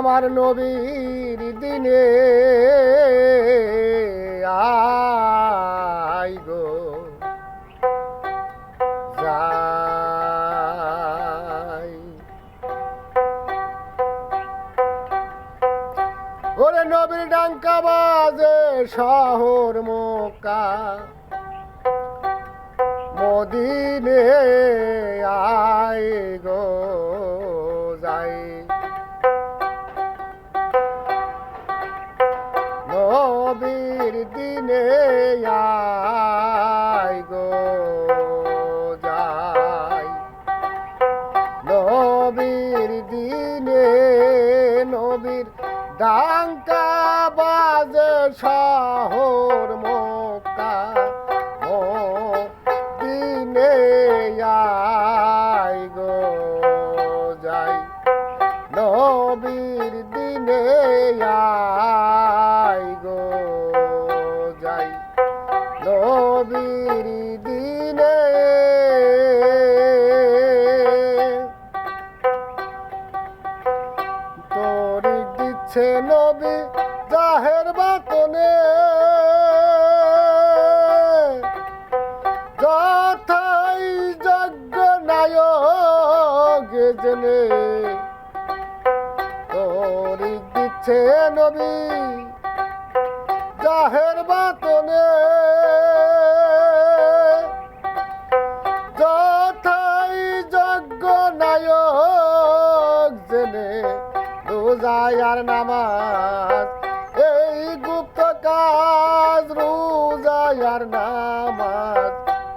আমার নবীর দিনে আই গো। ওরে নবীর ডাঙ্কা বাজে শহর মক্কা মদিনে নবীর দিনে আই গো, যাই। নবীর দিনে নবীর ডাঙ্কা বাজে শহর মক্কা ও দিনে আই দিচ্ছে নবী জাহের বাতনে। যথাই যজ্ঞ নায়ক জেনে তোর দিচ্ছে নবী জাহের বাতনে। রোজায়ার নামাজ। এই গুপ্ত কাজ রোজায়ার নামাজ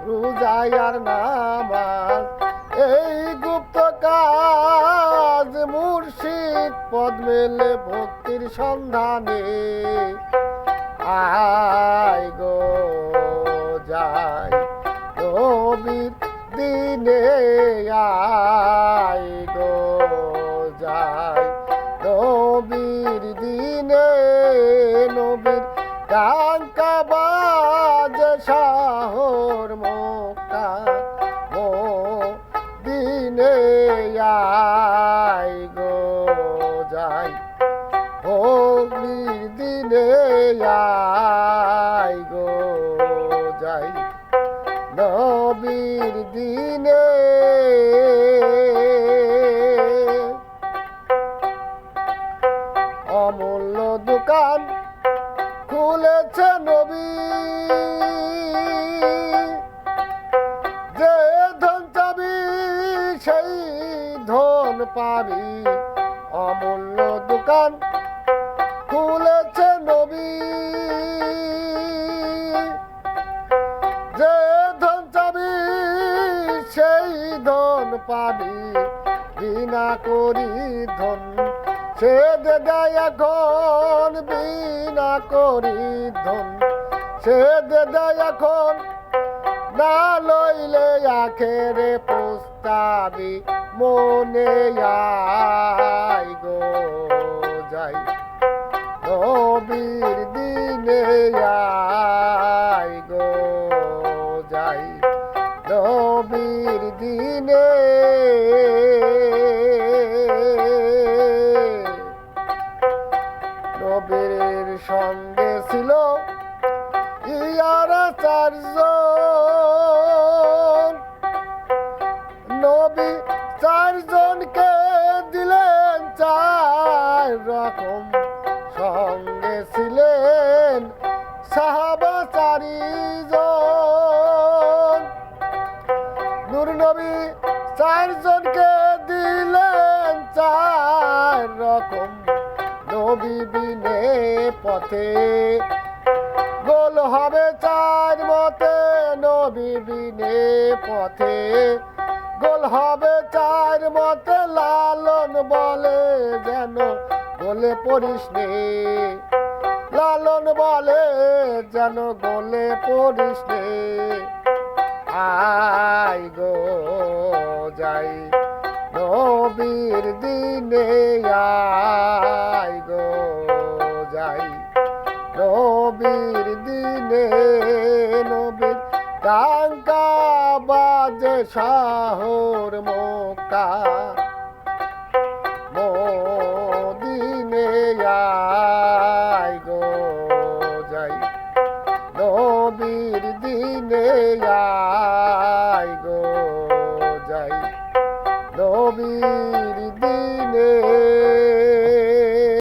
রোজায়ার নামাজ। এই গুপ্ত কাজ মুর্শিদ পদ মেলে ভক্তির সন্ধানে। আয় গো নবীর দিনে। নবীর দিনে নবীর কাঙ্কাবাজ বাজ শহর মক্কা ও দিনে আয় গো যাই। নবীর দিনে আই দোকান খুলেছে নবী। যে ধন চাবি, সেই ধন পাবি। অমূল্য দোকান খুলেছে নবী। যে ধন চাবি, সেই ধন পাবি। বিনা করি ধন সে দে দেয় এখন বিনা করি ধন। সে দে দেয় এখন না লইলে আখেরে পোস্তাবি মনে আই গো যাই। নবীর দিনে আই রকম। সঙ্গে ছিলেন সাহাবা চারিজন। নূর নবী চারজনকে দিলেন চার রকম। নবী বিনে পথে গোল হবে চার মতে। নবী বিনে পথে গোল হবে চার মতে। লালন বলে যেন গোলে পড়িস নে। লালন বলে যেন গোলে পড়িস নে। আই গো যাই নবীর দিনে, আই গো যাই নবীর দিনে, নবীর ডাঙ্কা বাজে শাহর মক্কা। সঙ্গে আই গো যাই নবী।